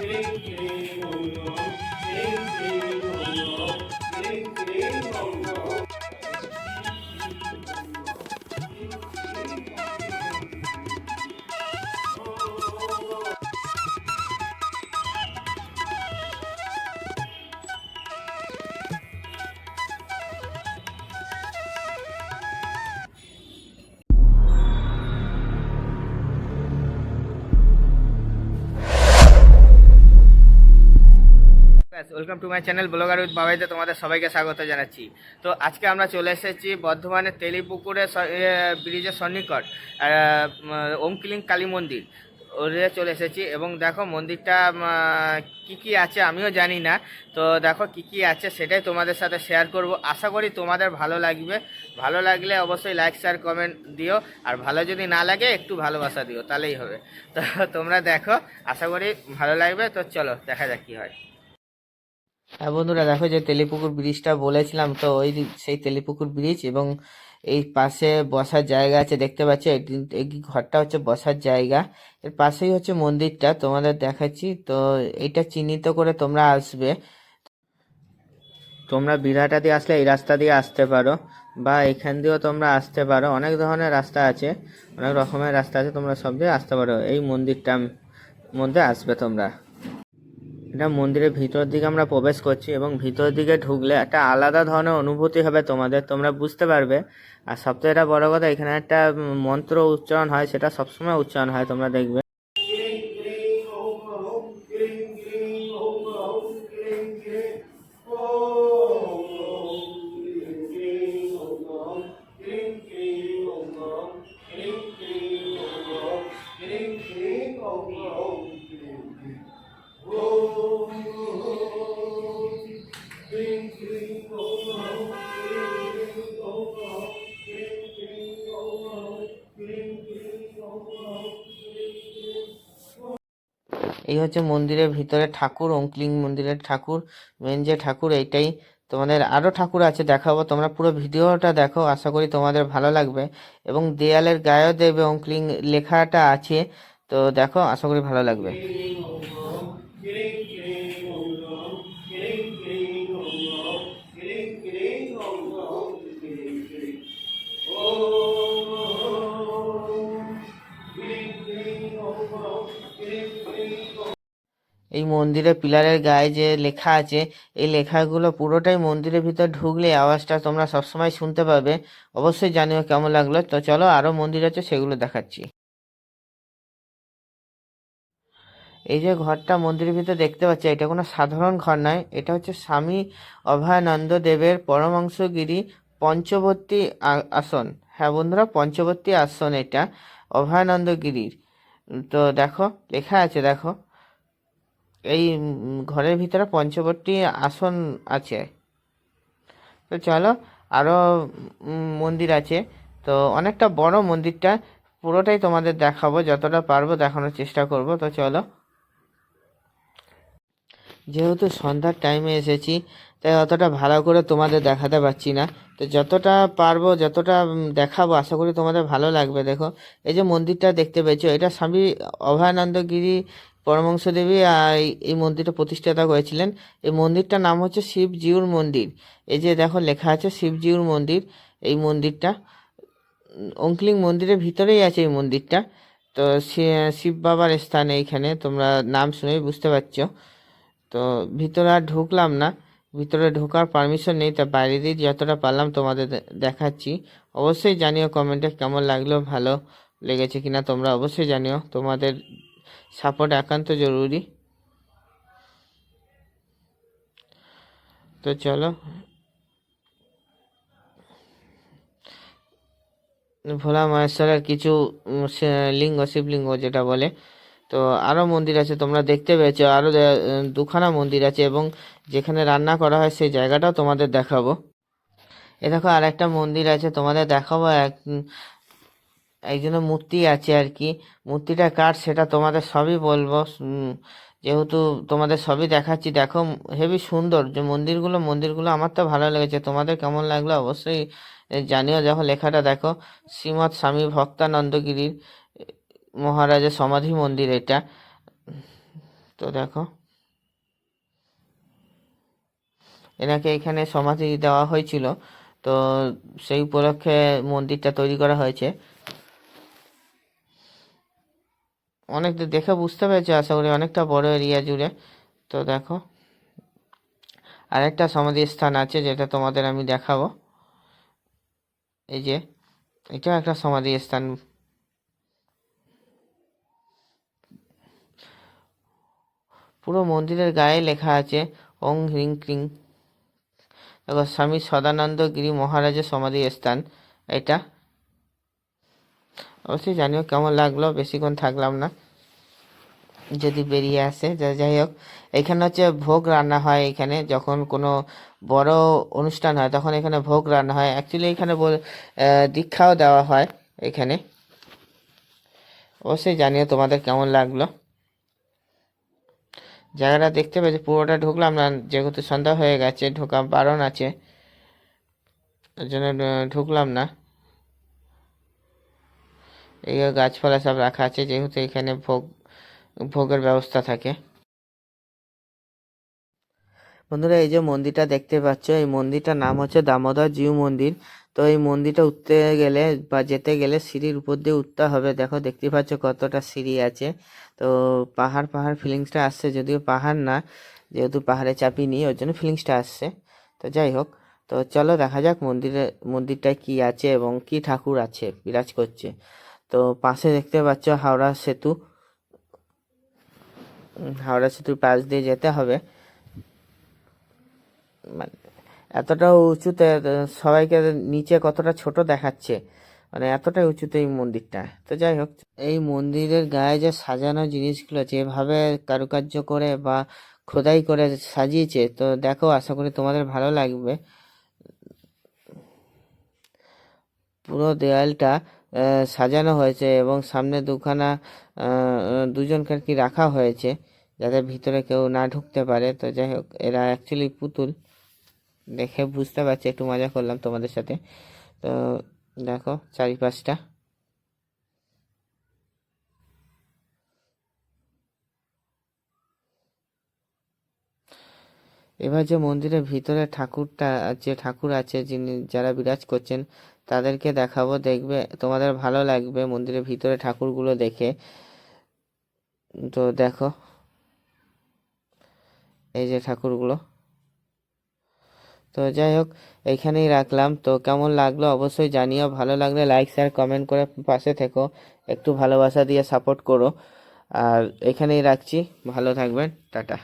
Thank you. Welcome to my channel blogger with বাবাইতে তোমাদের সবাইকে স্বাগত জানাচ্ছি। তো আজকে আমরা চলে এসেছি বর্ধমানের তেলিপুকুরে ব্রিজের সন্নিকট ওমকিলিং কালী মন্দির। ওরে চলে এসেছি এবং দেখো মন্দিরটা কি কি আছে আমিও জানি না। তো দেখো কি কি আছে সেটাই তোমাদের সাথে শেয়ার করব। আশা করি তোমাদের ভালো লাগবে। ভালো লাগলে অবশ্যই লাইক শেয়ার কমেন্ট দিও। আর ভালো যদি না লাগে, একটু ভালোবাসা দিও। তাহলেই হবে। তো তোমরা দেখো, আশা করি ভালো লাগবে। তো চলো, দেখা যাক কি হয়। হ্যাঁ বন্ধুরা, দেখো যে তেলিপুকুর ব্রিজটা বলেছিলাম, তো ওই সেই তেলিপুকুর ব্রিজ এবং এই পাশে বসার জায়গা আছে, দেখতে পাচ্ছ? এই- ঘরটা হচ্ছে বসার জায়গা। এর পাশেই হচ্ছে মন্দিরটা, তোমাদের দেখাচ্ছি। তো এইটা চিহ্নিত করে তোমরা আসবে। তোমরা বিরাটা দিয়ে আসলে এই রাস্তা দিয়ে আসতে পারো, বা এখান দিয়েও তোমরা আসতে পারো। অনেক ধরনের রাস্তা আছে, অনেক রকমের রাস্তা আছে, তোমরা সব দিয়ে আসতে পারো। এই মন্দিরটার মধ্যে আসবে তোমরা। এটা মন্দিরের ভিতর দিকে আমরা প্রবেশ করছি এবং ভিতর দিকে ঢুকলে একটা আলাদা ধরনের অনুভূতি হবে তোমাদের, তোমরা বুঝতে পারবে। আর সবথেকে এটা বড় কথা, এখানে একটা মন্ত্র উচ্চারণ হয়, সেটা সবসময় উচ্চারণ হয়, তোমরা দেখবে। এই হচ্ছে মন্দিরের ভিতরে ঠাকুর অঙ্কলিং মন্দিরের ঠাকুর মেন যে ঠাকুর এইটাই তোমাদের আরও ঠাকুর আছে দেখাবো তোমরা পুরো ভিডিওটা দেখো আশা করি তোমাদের ভালো লাগবে এবং দেয়ালের গায়েও দেবে অঙ্কলিং লেখাটা আছে তো দেখো আশা করি ভালো লাগবে এই মন্দিরের পিলারের গায়ে যে লেখা আছে, এই লেখাগুলো পুরোটাই মন্দিরের ভিতর ঢুকলে আওয়াজটা তোমরা সবসময় শুনতে পাবে। অবশ্যই জানিও কেমন লাগল। তো চলো আরও মন্দির আছে, সেগুলো দেখাচ্ছি। এই যে ঘরটা মন্দিরের ভিতর দেখতে পাচ্ছি, এটা কোনো সাধারণ ঘর নয়। এটা হচ্ছে স্বামী অভয়ানন্দ দেবের পরমাংশগিরি পঞ্চবর্তী আসন। হ্যাঁ বন্ধুরা, পঞ্চবর্তী আসন এটা অভয়ানন্দগিরির তো দেখো, লেখা আছে, দেখো। এই ঘরের ভিতরে পঞ্চবর্তী আসন আছে। তো চলো আরও মন্দির আছে। তো অনেকটা বড় মন্দিরটা, পুরোটাই তোমাদের দেখাবো, যতটা পারব দেখানোর চেষ্টা করব। তো চলো। যেহেতু সন্ধ্যার টাইমে এসেছি, তাই অতটা ভালো করে তোমাদের দেখাতে পারছি না। তো যতটা পারব, যতটা দেখাবো, আশা করি তোমাদের ভালো লাগবে, দেখো। এই যে মন্দিরটা দেখতে পেয়েছ, এটা স্বামী অভয়ানন্দগিরি পরমংশ দেবী এই মন্দিরটা প্রতিষ্ঠাতা করেছিলেন এই মন্দিরটার নাম হচ্ছে শিবজিউর মন্দির। এই যে দেখো, লেখা আছে শিবজিউর মন্দির, এই মন্দিরটা। অঙ্কলিং মন্দিরের ভিতরেই আছে এই মন্দিরটা। তো শিব বাবার স্থান এইখানে তোমরা নাম শুনেই বুঝতে পারছ। তো ভিতরে আর ঢুকলাম না। ভিতরে ঢোকার পারমিশন নেই, তা বাইরে দিয়ে যতটা পারলাম তোমাদের দেখাচ্ছি। অবশ্যই জানিও কমেন্টে কেমন লাগল, ভালো লেগেছে কিনা, তোমরা অবশ্যই জানিও। তোমাদের সাপোর্ট একান্ত জরুরি। তো চলো। ভোলা মহেশ্বরের কিছু লিঙ্গ, শিবলিঙ্গ যেটা বলে। তো আরও মন্দির আছে, তোমরা দেখতে পেয়েছ। আরও দুখানা মন্দির আছে এবং যেখানে রান্না করা হয় সেই জায়গাটাও তোমাদের দেখাবো। এ দেখো আর একটা মন্দির আছে, তোমাদের দেখাবো এক উম, একজনের মূর্তি আছে আর কি মূর্তিটা কার সেটা তোমাদের সবই বলব। যেহেতু তোমাদের সবই দেখাচ্ছি দেখো হেবি সুন্দর। যে মন্দিরগুলো মন্দিরগুলো আমার তো ভালো লেগেছে। তোমাদের কেমন লাগল অবশ্যই জানিও। যখন লেখাটা দেখো শ্রীমৎ স্বামী ভক্তানন্দগিরির মহারাজের সমাধি মন্দির এটা। তো দেখো এনাকে এখানে সমাধি দেওয়া হয়েছিল। তো সেই উপলক্ষে মন্দিরটা তৈরি করা হয়েছে। অনেক দেখে বুঝতে পেরেছি, আশা করি অনেকটা বড় এরিয়া জুড়ে। তো দেখো, আরেকটা সমাধি স্থান আছে যেটা তোমাদের আমি দেখাবো। এই যে এটা একটা সমাধি স্থান পুরো মন্দিরের গায়ে লেখা আছে, ওং হ্রিং ক্রিং। দেখো, স্বামী সদানন্দ গিরি মহারাজের সমাধি স্থান এটা। অবশ্যই জানিও কেমন লাগল, বেশিক্ষণ থাকলাম না। যদি বেরিয়ে আসে যাই হোক। এখানে হচ্ছে ভোগ রান্না হয় এখানে, যখন কোনো বড় অনুষ্ঠান হয়, তখন এখানে ভোগ রান্না হয়। অ্যাকচুয়ালি এখানে দীক্ষাও দেওয়া হয় এখানে। অবশ্যই জানিও তোমাদের কেমন লাগল। জায়গাটা দেখতে পেয়েছি, পুরোটা ঢুকলাম না, যেহেতু সন্ধ্যা হয়ে গেছে ঢোকা বারণ আছে, ওই জন্য ঢুকলাম না। এই গাছপালা সব রাখা আছে, যেহেতু এখানে ভোগ, ভোগের ব্যবস্থা থাকে। বন্ধুরা, এই যে মন্দিরটা দেখতে পাচ্ছ, এই মন্দিরটার নাম হচ্ছে দামোদর জিউ মন্দির। তো এই মন্দিরটা উঠতে গেলে বা যেতে গেলে সিঁড়ির উপর দিয়ে উঠতে হবে। দেখো, দেখতে পাচ্ছ কতটা সিঁড়ি আছে। তো পাহাড় পাহাড় ফিলিংসটা আসছে, যদিও পাহাড় না, যেহেতু পাহাড়ে চাপি চাপিনি ওই জন্য ফিলিংসটা আসছে। তো যাই হোক, তো চলো দেখা যাক মন্দিরে, মন্দিরটায় কি আছে এবং কি ঠাকুর আছে, বিরাজ করছে। তো পাশে দেখতে পাচ্ছ হাওড়া সেতু। হাওড়া সেতুর পাশ দিয়ে যেতে হবে। মানে এতটা উঁচুতে সবাইকে নিচে কতটা ছোট দেখাচ্ছে মানে এতটাই উঁচুতে এই মন্দিরটা। তো যাই হোক এই মন্দিরের গায়ে যে সাজানো জিনিসগুলো যেভাবে কারুকার্য করে বা খোদাই করে সাজিয়েছে তো দেখো আশা করি তোমাদের ভালো লাগবে। পুরো দেওয়ালটা আহ, সাজানো হয়েছে এবং সামনে দুখানা দুজনকে আর কি রাখা হয়েছে যাতে ভিতরে কেউ না ঢুকতে পারে। তো যাই হোক, এরা অ্যাকচুয়ালি পুতুল। দেখে বুঝতে পারছি, একটু মজা করলাম তোমাদের সাথে। তো দেখো, চারিপাশটা। এবার যে মন্দিরের ভিতরে ঠাকুরটা, যে ঠাকুর আছে, যিনি, যারা বিরাজ করছেন তাদেরকে দেখাবো, দেখবে তোমাদের ভালো লাগবে মন্দিরের ভিতরে ঠাকুরগুলো দেখে। তো দেখো, এই যে ঠাকুরগুলো। তো যাই হোক এইখানেই রাখলাম। তো কেমন লাগল অবশ্যই জানিও, ভালো লাগলে লাইক শেয়ার কমেন্ট করে পাশে থেকো। একটু ভালোবাসা দিয়ে সাপোর্ট করো। আর এখানেই রাখছি, ভালো থাকবেন, টাটা।